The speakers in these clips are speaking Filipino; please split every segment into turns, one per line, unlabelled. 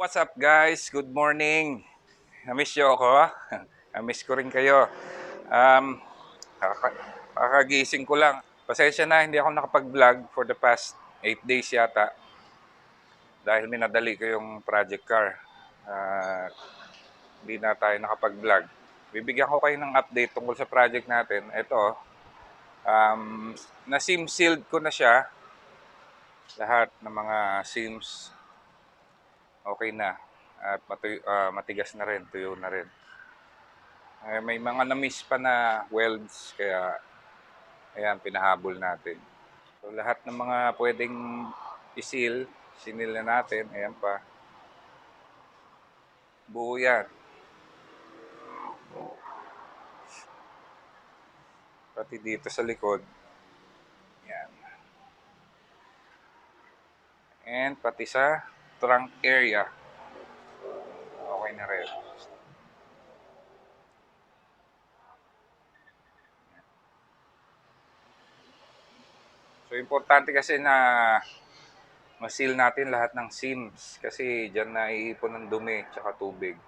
What's up guys? Good morning. Namiss nyo ako? Namiss ko rin kayo. Um, kaka- kakagising ko lang. Pasensya na, hindi ako nakapag-vlog for the past 8 days yata. Dahil minadali ko yung project car. Ah, Hindi na tayo nakapag-vlog. Bibigyan ko kayo ng update tungkol sa project natin. Ito, um, na-sim sealed ko na siya. Lahat ng mga sims okay na. At matu- ah, matigas na rin, tuyo na rin. Eh, may mga na-miss pa na welds, kaya ayan, pinahabol natin. So, lahat ng mga pwedeng isil, sinil na natin, ayan pa. Buo yan. Pati dito sa likod. Yan. And pati sa trunk area. Okay na rin. So, importante kasi na masil natin lahat ng seams kasi dyan na iipon ng dumi tsaka tubig.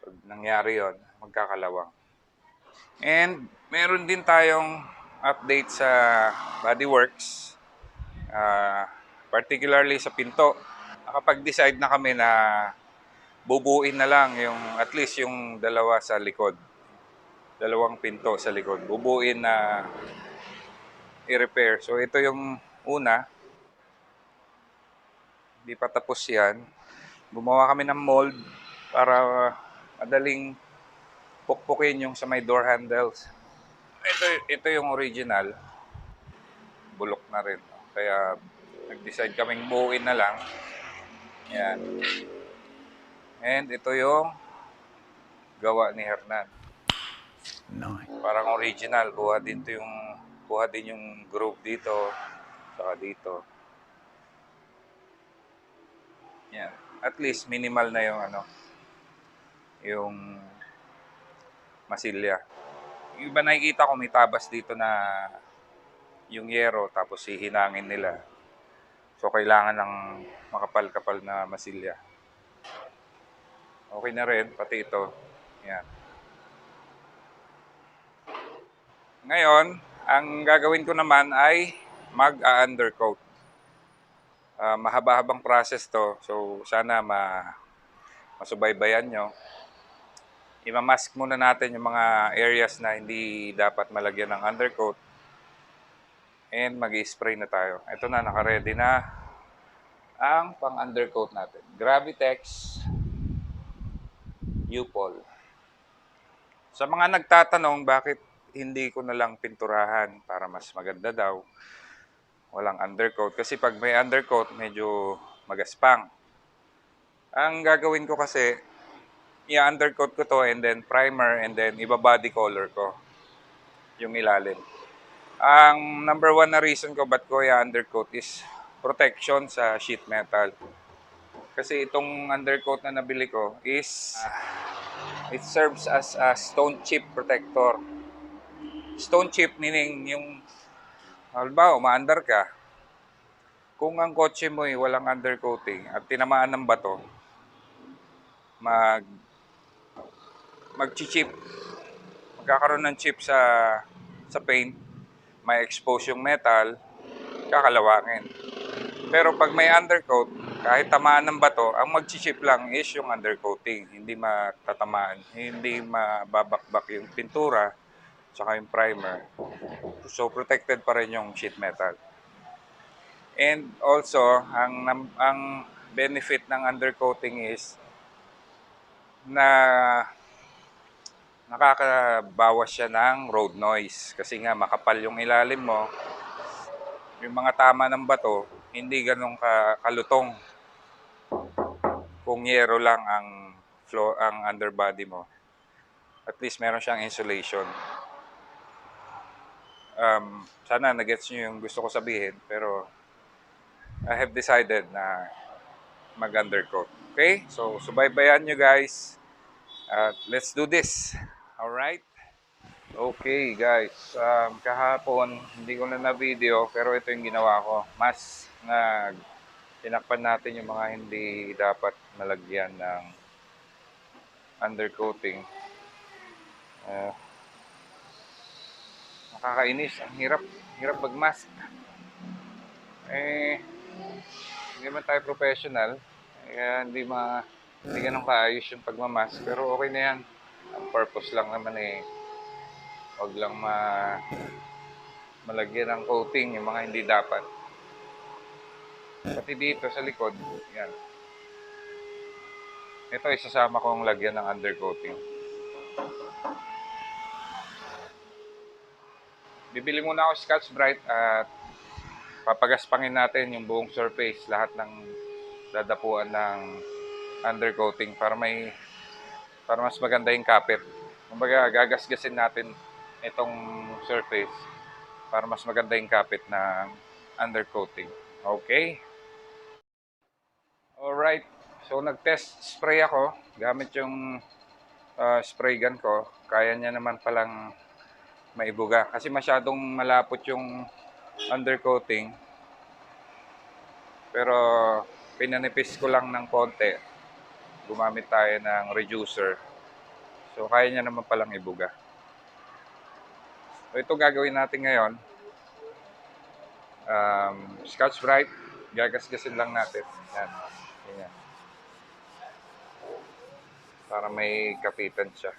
Pag nangyari yon magkakalawang. And meron din tayong update sa Bodyworks. Ah, particularly sa pinto. Nakapag-decide na kami na bubuin na lang yung at least yung dalawa sa likod. Dalawang pinto sa likod. Bubuin na i-repair. So ito yung una. Hindi pa tapos yan. Gumawa kami ng mold para madaling pukpukin yung sa may door handles. Ito, ito yung original. Bulok na rin. Kaya nag-decide kaming buuin na lang. Yan. And ito yung gawa ni Hernan.
Nice.
Parang original. Kuha din to yung kuha din yung groove dito. Saka dito. Yan. At least minimal na yung ano yung masilya. Yung iba nakikita ko may tabas dito na yung yero tapos hihinangin nila. So kailangan ng makapal-kapal na masilya. Okay na rin, pati ito. Yan. Ngayon, ang gagawin ko naman ay mag-undercoat. Ah, mahaba-habang process to. So, sana ma masubaybayan nyo. Imamask muna natin yung mga areas na hindi dapat malagyan ng undercoat. And mag spray na tayo. Ito na, naka-ready na ang pang-undercoat natin. Gravitex U-Pol. Sa mga nagtatanong bakit hindi ko na lang pinturahan para mas maganda daw, walang undercoat. Kasi pag may undercoat, medyo magaspang. Ang gagawin ko kasi, i-undercoat ko to and then primer and then iba-body color ko yung ilalim. Ang number one na reason ko ba't ko i-undercoat is protection sa sheet metal. Kasi itong undercoat na nabili ko is it serves as a stone chip protector. Stone chip meaning yung halimbawa, umaandar ka. Kung ang kotse mo ay walang undercoating at tinamaan ng bato, mag mag-chip. Magkakaroon ng chip sa sa paint, may expose yung metal, kakalawangin. Pero pag may undercoat, kahit tamaan ng bato, ang mag-chip lang is yung undercoating. Hindi matatamaan, hindi mababakbak yung pintura, tsaka yung primer. So protected pa rin yung sheet metal. And also, ang ang benefit ng undercoating is na nakakabawas siya ng road noise kasi nga makapal yung ilalim mo. Yung mga tama ng bato hindi ganun ka kalutong. Kung yero lang ang floor ang underbody mo. At least meron siyang insulation. Um, sana nagets nyo yung gusto ko sabihin pero I have decided na mag undercoat okay? So subaybayan nyo guys. At let's do this alright Okay guys, um, kahapon hindi ko na na-video pero ito yung ginawa ko. Mas nag tinakpan natin yung mga hindi dapat malagyan ng undercoating. Uh, nakakainis. Ang hirap. Hirap mag-mask. Eh, hindi man tayo professional. Kaya hindi ma hindi ganun kaayos yung pagmamask. Pero okay na yan. Ang purpose lang naman eh, wag lang ma malagyan ng coating yung mga hindi dapat. Pati dito sa likod, yan. Ito isasama kong lagyan ng undercoating. Bibili muna ako Scotch Brite at papagaspangin natin yung buong surface, lahat ng dadapuan ng undercoating para may para mas maganda yung kapit. Kumbaga, gagasgasin natin itong surface para mas maganda yung kapit ng undercoating. Okay? Alright. So, nag-test spray ako gamit yung uh, spray gun ko. Kaya niya naman palang maibuga. Kasi masyadong malapot yung undercoating. Pero, pinanipis ko lang ng konti. Gumamit tayo ng reducer. So, kaya niya naman palang ibuga. So, ito gagawin natin ngayon. Um, Scotch Brite. Gagasgasin lang natin. Yan. Ganyan. Para may kapitan siya.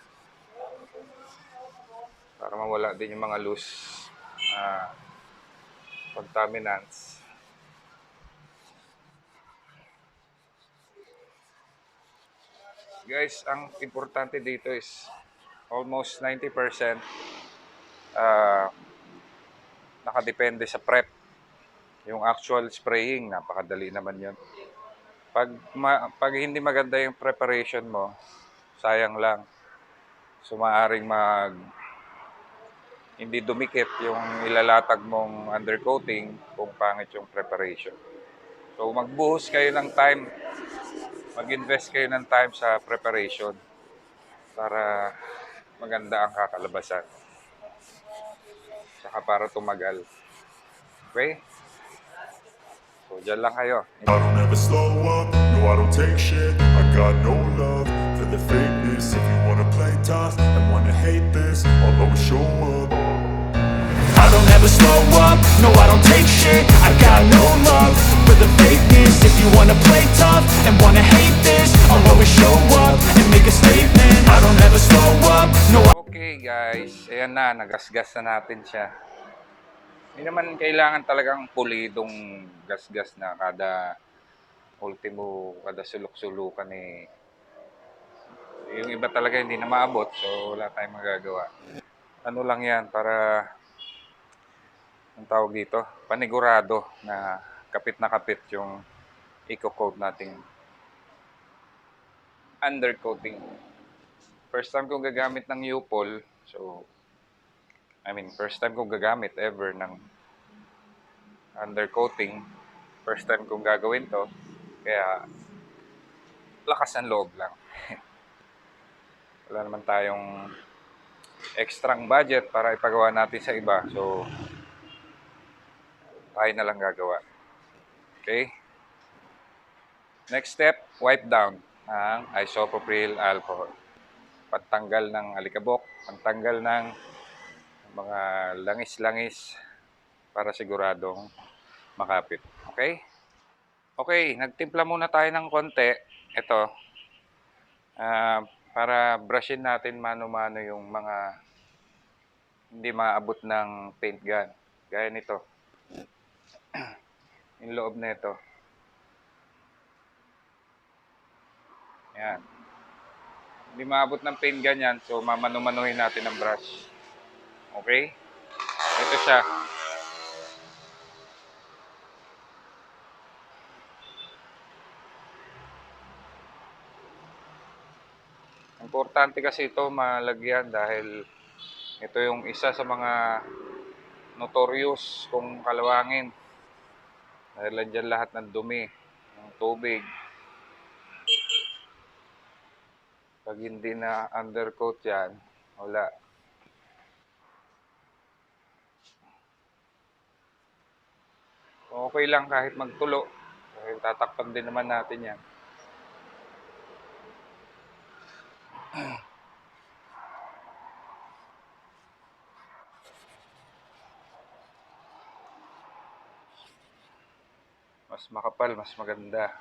Para mawala din yung mga loose na contaminants. Guys, ang importante dito is almost 90% ah nakadepende sa prep. Yung actual spraying, napakadali naman yun. Pag, ma- pag hindi maganda yung preparation mo, sayang lang. So, maaring mag hindi dumikit yung ilalatag mong undercoating kung pangit yung preparation. So, magbuhos kayo ng time, mag-invest kayo ng time sa preparation para maganda ang kakalabasan. Saka para tumagal. Okay? So, dyan lang kayo.
I don't ever slow up, no I don't take shit I got no love for the fakeness If you wanna play tough and wanna hate this I'll always show up
I don't ever slow up, no I don't take shit I got no love for the fakeness If you wanna play tough and wanna hate this I'll always show up and make a statement I don't ever slow up, no
Okay guys, ayan na, nagasgas na natin siya. Hindi naman kailangan talagang pulidong gasgas na kada ultimo, kada sulok-sulukan eh. Yung iba talaga hindi na maabot, so wala tayong magagawa. Ano lang yan, para ang tawag dito, panigurado na kapit na kapit yung eco-coat nating undercoating. First time kong gagamit ng U-Pol, so I mean, first time kong gagamit ever ng undercoating. First time kong gagawin to. Kaya, lakas ng loob lang. Wala naman tayong extrang budget para ipagawa natin sa iba. So, tayo na lang gagawa. Okay? Next step, wipe down ang isopropyl alcohol. Pagtanggal ng alikabok, pagtanggal ng mga langis-langis para siguradong makapit. Okay? Okay, nagtimpla muna tayo ng konti. Ito. ah, para brushin natin mano-mano yung mga hindi maabot ng paint gun. Gaya nito. yung loob na ito. Yan. Hindi maabot ng paint gun yan, so mamano-manuhin natin ng brush. Okay? Ito siya. Importante kasi ito malagyan dahil ito yung isa sa mga notorious kung kalawangin. Dahil andyan lahat ng dumi, ng tubig. Pag hindi na undercoat yan, wala. Okay lang kahit magtulo. Eh, tatakpan din naman natin yan. Mas makapal, mas maganda.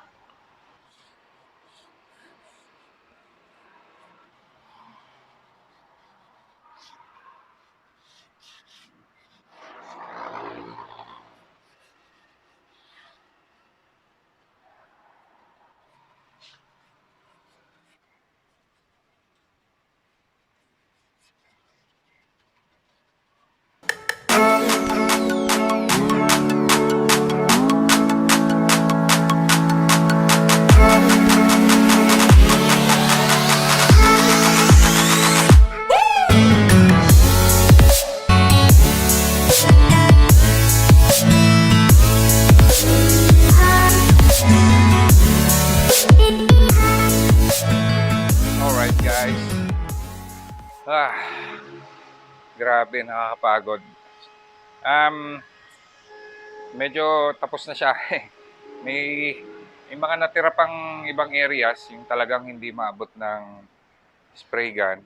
Grabe, nakakapagod. Um, medyo tapos na siya. may, may mga natira pang ibang areas, yung talagang hindi maabot ng spray gun.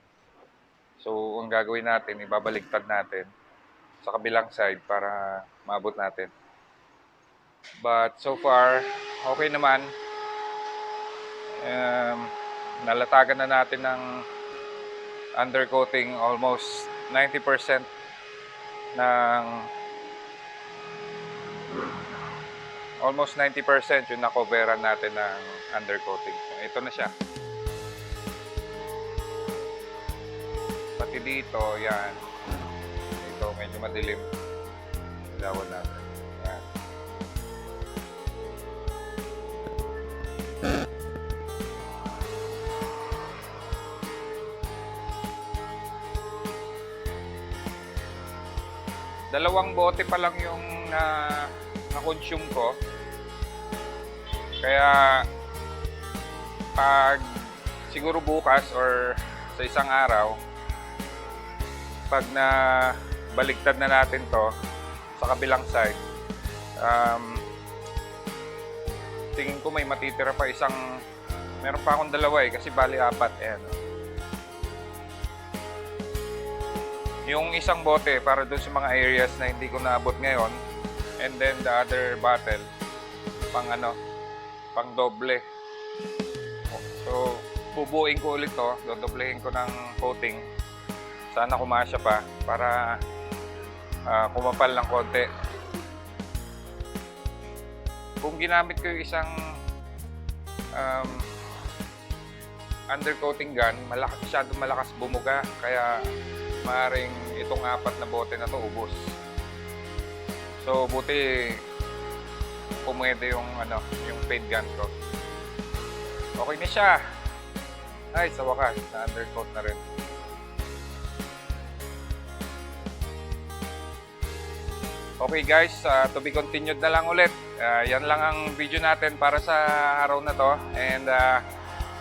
So, ang gagawin natin, ibabaligtad natin sa kabilang side para maabot natin. But so far, okay naman. Um, nalatagan na natin ng undercoating almost 90% ng almost 90% yung nakoveran natin ng undercoating. Ito na siya. Pati dito, yan. Ito, medyo madilim. Ilawan natin. Dalawang bote pa lang yung na na-consume ko. Kaya pag siguro bukas or sa isang araw pag na baliktad na natin to sa kabilang side um, tingin ko may matitira pa isang meron pa akong dalawa eh kasi bali apat ayan yung isang bote para doon sa mga areas na hindi ko naabot ngayon and then the other bottle pang ano pang doble. So bubuin ko ulit to dodoblehin ko ng coating. Sana kumasya pa para ah, kumapal ng konti. Kung ginamit ko yung isang um, undercoating gun malakas, masyadong malakas bumuga kaya maaaring itong apat na bote na to ubos. So buti pumwede yung ano, yung paint gun ko. Okay na siya. Ay, sa wakas, na undercoat na rin. Okay guys, uh, to be continued na lang ulit. Uh, yan lang ang video natin para sa araw na to. And uh,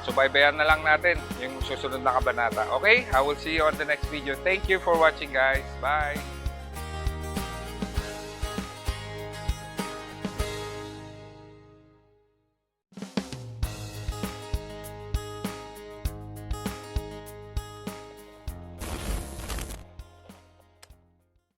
subaybayan na lang natin yung susunod na kabanata. Okay? I will see you on the next video. Thank you for watching guys. Bye!